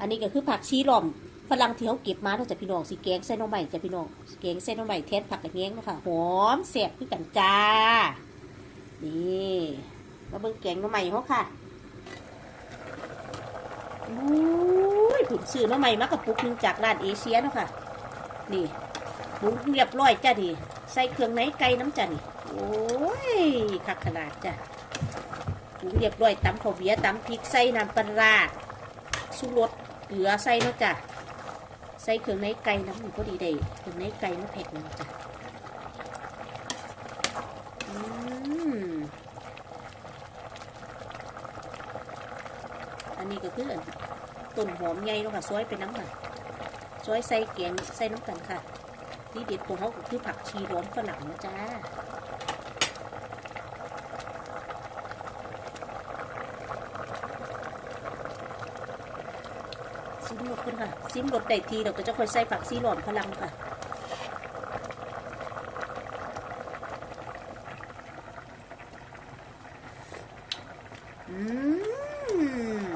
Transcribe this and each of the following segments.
อันนี้ก็คือผักชีหล่อมฝรั่งที่เขาเก็บมาเนาจะพี่น้องสีแกงใส่หน้องใหม่จะพี่น้องสแกงใส่หน้องใหม่แทนผักกระเงี้ยงนะคะหอมแซ่บคือกันจ้า นี่มาเบิ่งแกงหน้องใหม่เขาค่ะอุ้ยผุนซื้อหน้องใหม่มากระปุกหนึงจากร้านเอเชียเนาะค่ะ นี่ปรุงเรียบร้อยจ้ะดิใส่เครื่องในไก่น้ำจ้นี่โอ้ยคักขนาดจ้ะปรุงเรียบร้อยตำข้าวเบียตำพริกใส่น้ำปลาร้าสุรส เกลือใส่เนาะจ้ะใส่เครื่องในไก่น้ำมันก็ดีได้เครื่องในไก่มันเผ็ดเนาะจ้ะอันนี้ก็คืออันต้นหอมใหญ่เนาะค่ะซอยเป็นน้ำค่ะซอยใส่แกงใส่น้ำกันค่ะ นี่เด็ดของเขาก็คือผักชีร้อมฝรั่งนะจ้า ซิมรสกันค่ะ ซิมรสได้ทีเราก็จะค่อยใส่ผักชีร้อมฝรั่งค่ะอืม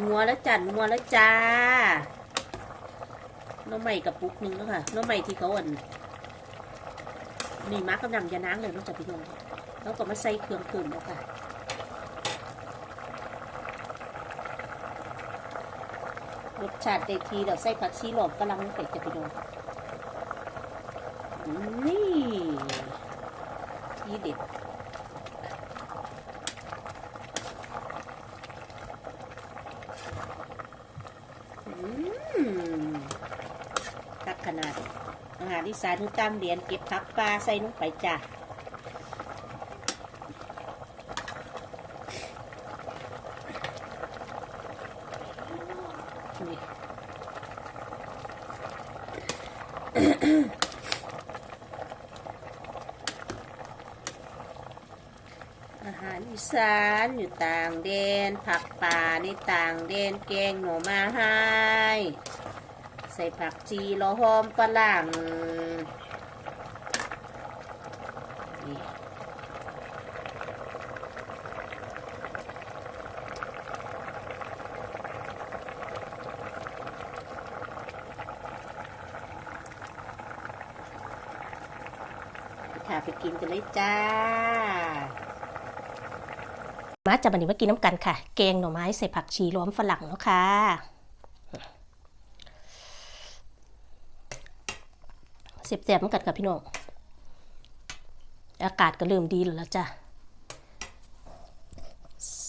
นัวแล้วจ้ะนัวแล้วจ้าน้องใหม่กับปุ๊กนึงแล้วค่ะน้องใหม่ที่เขาอ่อนนี่มากำลังยานางเลยน้องจับพี่น้องแล้วก็มาใส่เครื่องปรุงแล้วค่ะ รสชาติได้ทีเดี๋ยวใส่ผักชีหลอมกำลังลงไปจับพี่น้องนี่ที่เด็ดตักขนาดอาหารอีสานทุกจำเรียนเก็บผักปลาใส่ลงไปจ้ะนี่ อีสานอยู่ต่างแดน ผักป่าในต่างแดนแกงหน่อมาให้ใส่ผักจีรอหอมฝรั่งค่ะไปกินกันเลยจ้า มาจับบันนี้มากินน้ำกันค่ะ แกงหน่อไม้ใส่ผักชีล้อมฝรั่งเนาะค่ะเสียบๆมือนกันค่ะพี่น้อง อากาศก็เริ่มดีแล้วจ้ะ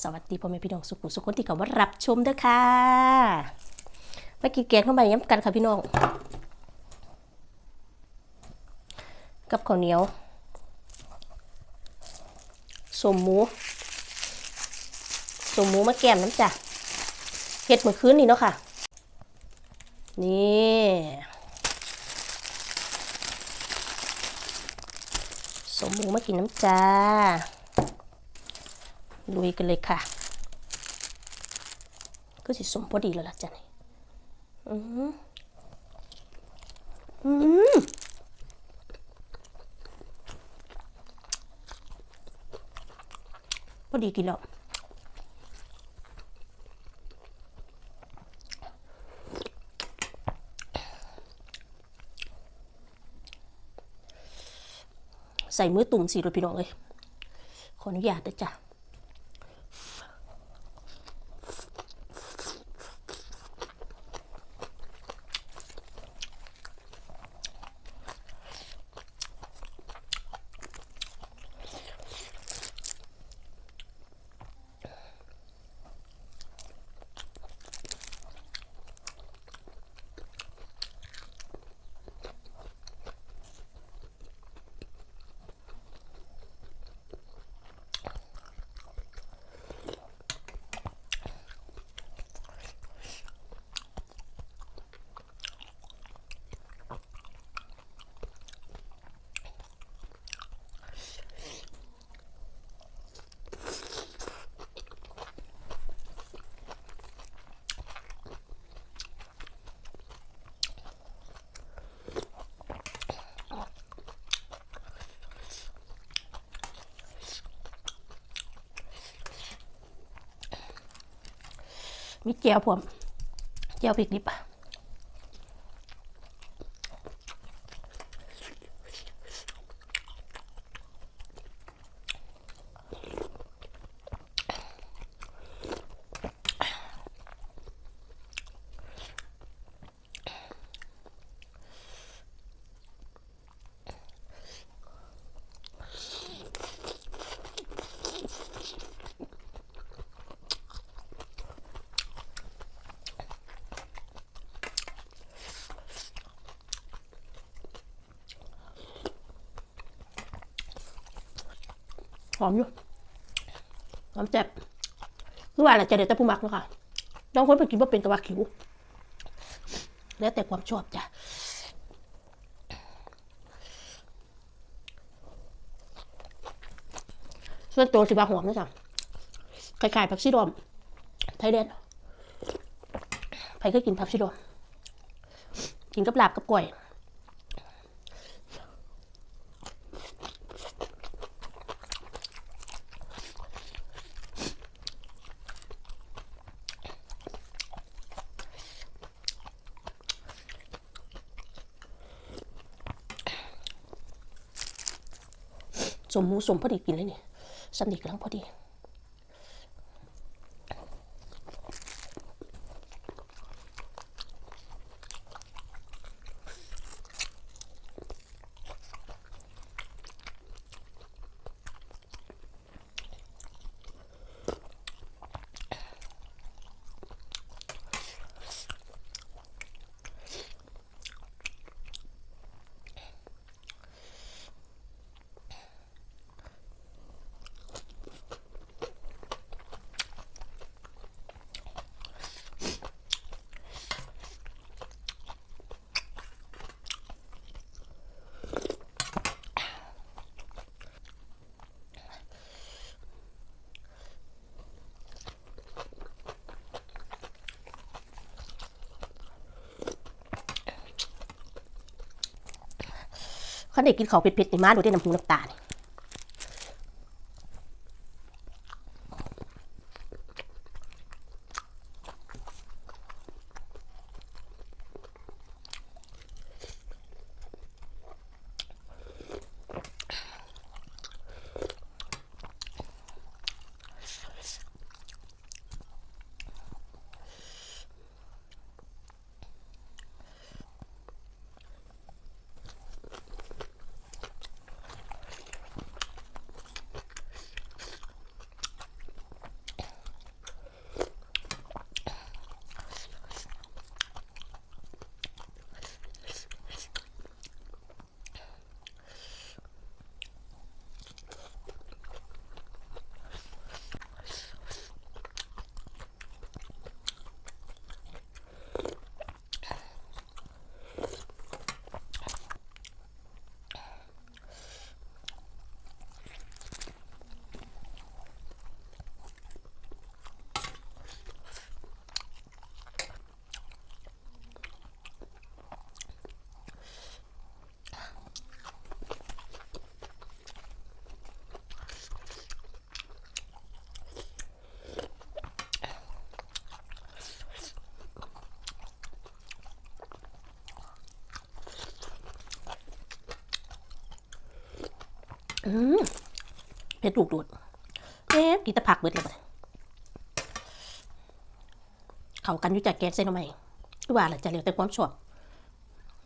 สวัสดีพ่อแม่พี่น้องสุขุสุขคนที่เขามารับชมเด้อค่ะ มากินแกงเข้ามาย้ำกันค่ะพี่น้อง กับข้าวเหนียวสมหมู สมหมูมาแกมน้ำจ้ะเห็ดเหมื่อคืนนี่เนาะค่ะ นี่สมหมูมากินน้ำจ้าลุยกันเลยค่ะ ก็สิสมพอดีแล้วล่ะจ้ะนี่อืมอืมพอดีกินแล้ว ใส่มือตุ่มสีรถพี่น้องเลยขออนุญาตนะจ๊ะ มีเจียวผมเจียวพริกดิบอะ หอมอยู่หอมแจ็บคือว่าอะไรจะเด็ดแต่ผู้มักเนาะค่ะน้องคนไปกินว่าเป็นตะว่าขิว แล้วแต่ความชอบจ้ะส่วนตัวสิบาหอมนะจ๊ะคล้ายๆผักชีดอม ไทยแดนใครเคยกินผักชีดอม กินกับลาบกับกล้วย สมหมูสมพอดีกินเลยนี่สนิทกำลังพอดี เขาเด็กกินของเผ็ดๆนี่มาดูได้น้ำหูน้ำตานี่อืม เผ็ดลูกโดดเอ๊ะกินแตะผักเบิดเลยเขากันยู่จากแกงเส้นเอไหมคือว่าละจะเหลียวแต่ความชอบ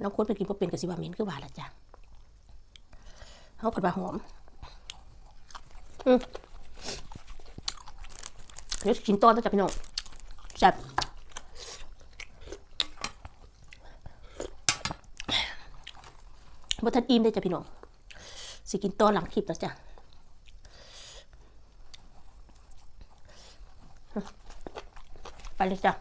น้องคนไปกินพวกเป็นกับสิว่าเมนคือว่าละจ้ะเขาผัดว่าหอมอืมเดี๋ยวสิกินต้อนแล้วจ้ะพี่น้องแซ่บบ่ทันอิ่มได้จ้ะพี่น้องสิกินตัวหลังคลิปแล้วจ้ะ ไปเลยจ้ะ